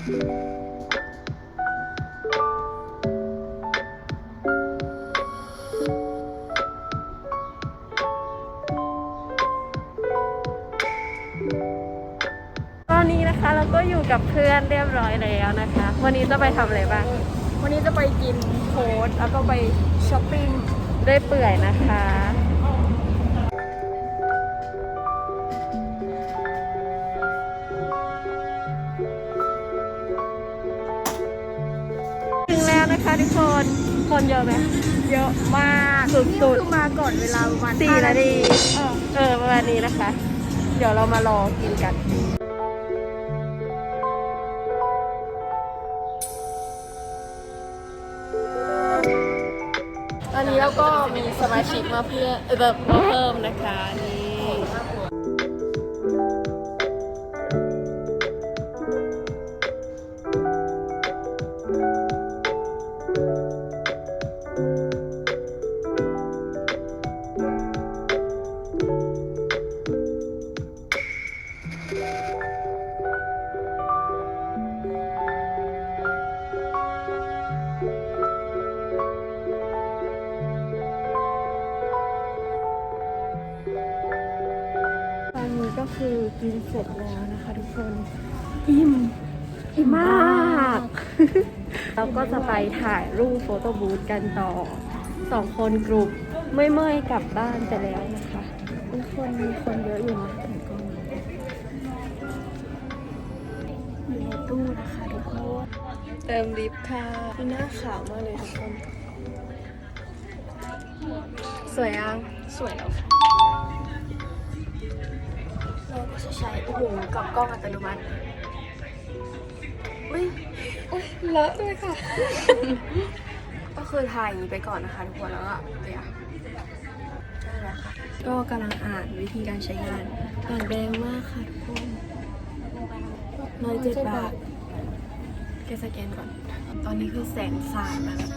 ตอนนี้นะคะเราก็อยู่กับเพื่อนเรียบร้อยแล้วนะคะ วันนี้จะไปทำอะไรบ้าง วันนี้จะไปกินโค้ดแล้วก็ไปช้อปปิ้งด้วยเปื่อยนะคะ นะคะทุกคน คนเยอะไหมเยอะมากสุดๆนี่คือมาก่อนเวลาประมาณสี่ห้นาทีเออเออประมาณนี้นะคะ เดี๋ยวเรามารอกินกันตอนนี้เราก็มีสมาชิกมาเพื่อเออแบบมาเพิ่มนะคะนี่ ก็คือกินเสร็จแล้วนะคะทุกคน อิ่ม อิ่มมาก เราก็จะไปถ่ายรูปโฟโต้บูธกันต่อสองคนกลุ่มไม่เมื่อยๆกลับบ้านไปแล้วนะคะทุกคนมีคนเยอะอยู่นะถึงกล้องอยู่ในตู้นะคะทุกคน เติมลิฟต์ค่ะที่หน้าขาวมากเลยทุกคน สวยยังสวยแล้วค่ะ เราก็จะใช้โอ้โหกับกล้องอัตโนมัติอุ้ยอุ้ยเลอะด้วยค่ะ ก็คือถ่ายอย่างนี้ไปก่อนนะคะทุกคนแล้วก็เดี๋ยวได้แล้วค่ะ ก็กำลังอ่านวิธีการใช้งานอ่านแรงมากค่ะทุกคนร้อยเจ็ดบาทแกสแกนก่อน ตอนนี้คือแสงสาดมาแบบ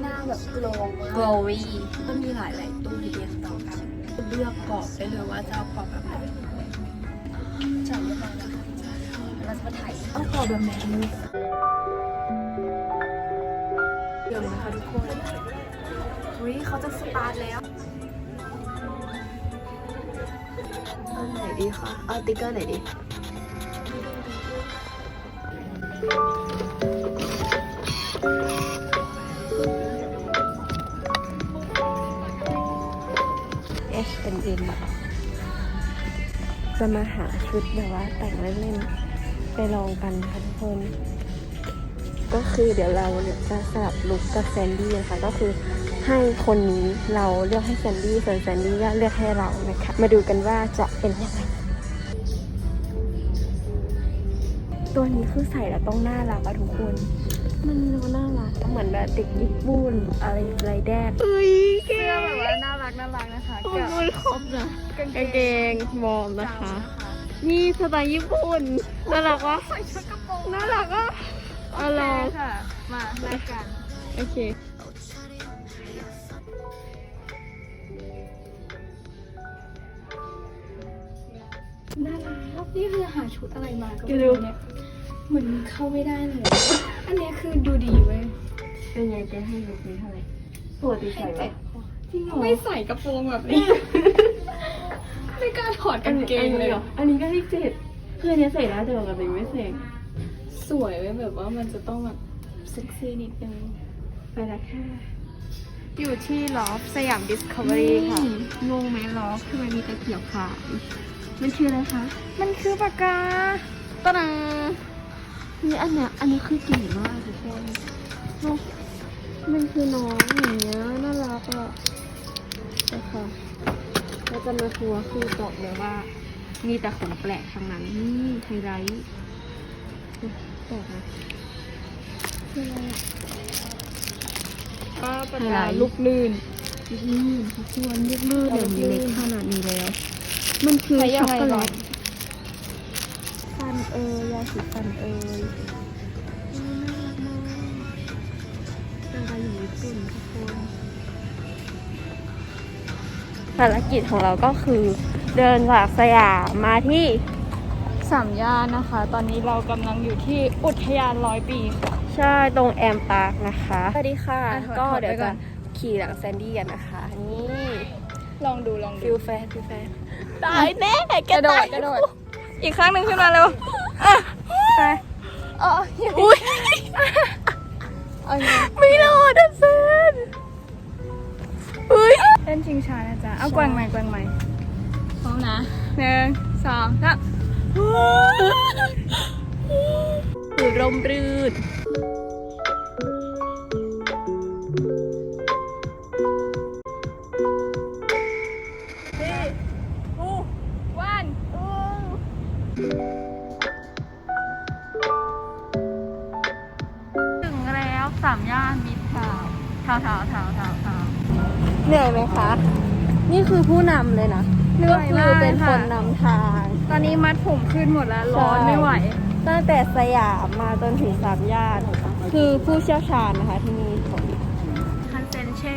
หน้าแบบโกลว์มาก glowy ก็มีหลายหลายๆตู้ที่เรียงต่อกัน เลือกกรอบได้เลยว่าจะเอากรอบแบบไหน จ่ายเรียบร้อยแล้วค่ะเราจะมาถ่ายเอากรอบแบบไหนดีเดี๋ยวนะคะทุกคนเฮ้ยเขาจะสตาร์ทแล้วอันไหนดีคะเอาติ๊กเกอร์ไหนดี H N M จะมาหาชุดแบบว่าแต่งเล่นๆไปลองกันค่ะทุกคน ก็คือเดี๋ยวเราเนี่ยจะสลับลุคกับแซนดี้นะคะก็คือให้คนนี้เราเลือกให้แซนดี้ส่วนแซนดี้ก็เลือกให้เรานะคะ มาดูกันว่าจะเป็นยังไงตัวนี้คือใส่แล้วต้องน่ารักอะทุกคน มันดูน่ารักเหมือนแบบเด็กญี่ปุ่นอะไรไรแดดเอ้ยเกเสื้อแบบว่าน่า รักน่ารักนะคะกับมันครบนะกางกางเกเกงงวอร์มนะคะนะคะ นี่สไตล์ญี่ปุ่น น่ารักวะใส่ชุดกระโปรงน่ารักอะเอาลองค่ะ มาแลกกัน โอเค น่ารักนี่คือหาชุดอะไรมาก็ไม่ไม่รู้รู้เนี่ยเหมือนเข้าไม่ได้เลย อันเนี้ยคือดูดีเว้ยเป็นไงเจ๊ให้ลุคนี้เท่าไหร่ปกติใส่ไหม จริงไม่ใส่กระโปรงแบบนี้ ไม่กล้าถอดกางเกงเลยหรออันนี้ก็ให้เจ็ดเพื่อนเนี้ยใส่ได้แต่ปกติไม่ใส่สวยเว้ยแบบว่ามันจะต้องแบบเซ็กซี่นิดนึงไปละค่ะอยู่ที่ลอฟสยามดิสคัฟเวอรี่ค่ะงงไหมล้อทำไมมีตะเกียบขายมันคืออะไรคะ มันคือปากกาตะนังนี่อันเนี้ยอันนี้คือเก๋มากทุกคนเนอะมันคือน้องอย่างเงี้ยน่ารักอะ แต่ค่ะเราจะมาทัวร์คือบอกเลยว่า มีแต่ของแปลกทั้งนั้นนี่ไฮไลท์แปลกนะคืออะไรอะก็ปากอะไรกาลูกลื่นลูกลื่นทุกคนลูกลื่นเดี๋ยวนี้เล็กขนาดนี้แล้ว มันคือใช้ยัช็องกไงโกแลก่อนตฟันเอยยาสีฟันเอยน่ารักมากเป็นอะไรอยู่ญี่ปุ่นทุกคน ภารกิจของเราก็คือเดินจากสยามมาที่สามย่านนะคะ ตอนนี้เรากำลังอยู่ที่อุทยานร้อยปีค่ะ ใช่ตรงแอมปาร์คนะคะ สวัสดีค่ะอะถอดก็ถอดเดี๋ยวไว้ก่จะอนขี่หลังแซนดี้กันนะคะ นี่ ลองดูลองดูฟิลแฟนฟิลแฟนตายแน่แกกระโดดกระโดด อีกครั้งหนึ่งขึ้นมาเร็วอะไปอ๋ออุ้ยเอาไงไม่รอดอะเซนอุ้ย เล่นชิงช้านะจ๊ะ เอาแกว่งใหม่แกว่งใหม่พร้อมนะหนึ่งสองสามคือร่มรื่นวันถึงแล้วสามย่านมิตรทาวน์ทาวน์ทาวน์ทาวน์ทาวน์ทาวน์ เหนื่อยไหมคะ นี่คือผู้นำเลยนะเหนื่ก็อยคืมาอกเป็นคค่ะ นนำทาง ตอนนี้มัดผมขึ้นหมดแล้วร้อนใช่ไม่ไหว ตั้งแต่สยามมาจนถึงสามย่าน คือผู้เชี่ยวชาญนะคะที่นี่ของคันเซนเช่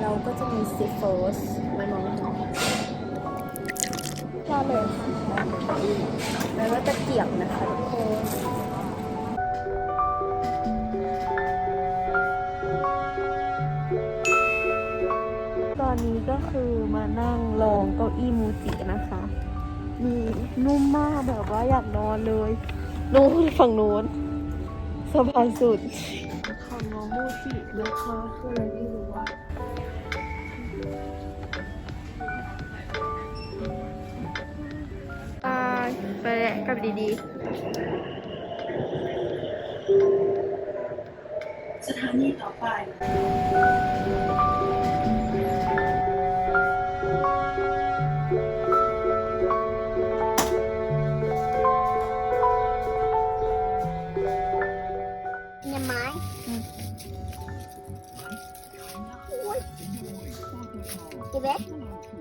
เราก็จะมีซีฟู้ดมันมองก็เลยค่ะแล้วก็จะเกี่ยวนะคะทุกคน นนี้ก็คือมานั่งลองเก้าอี้มูจินะคะ มีนุ่มมากแบบว่าอยากนอนเลยนู้นฝั่งนู้นสบายสุดของน้องมูจินะคะคืออะไรไม่รู้ว่าตายไปแหละกลับดีสถานีต่อไป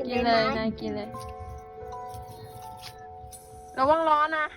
กินเลยนายกินเลย ระวังร้อนนะ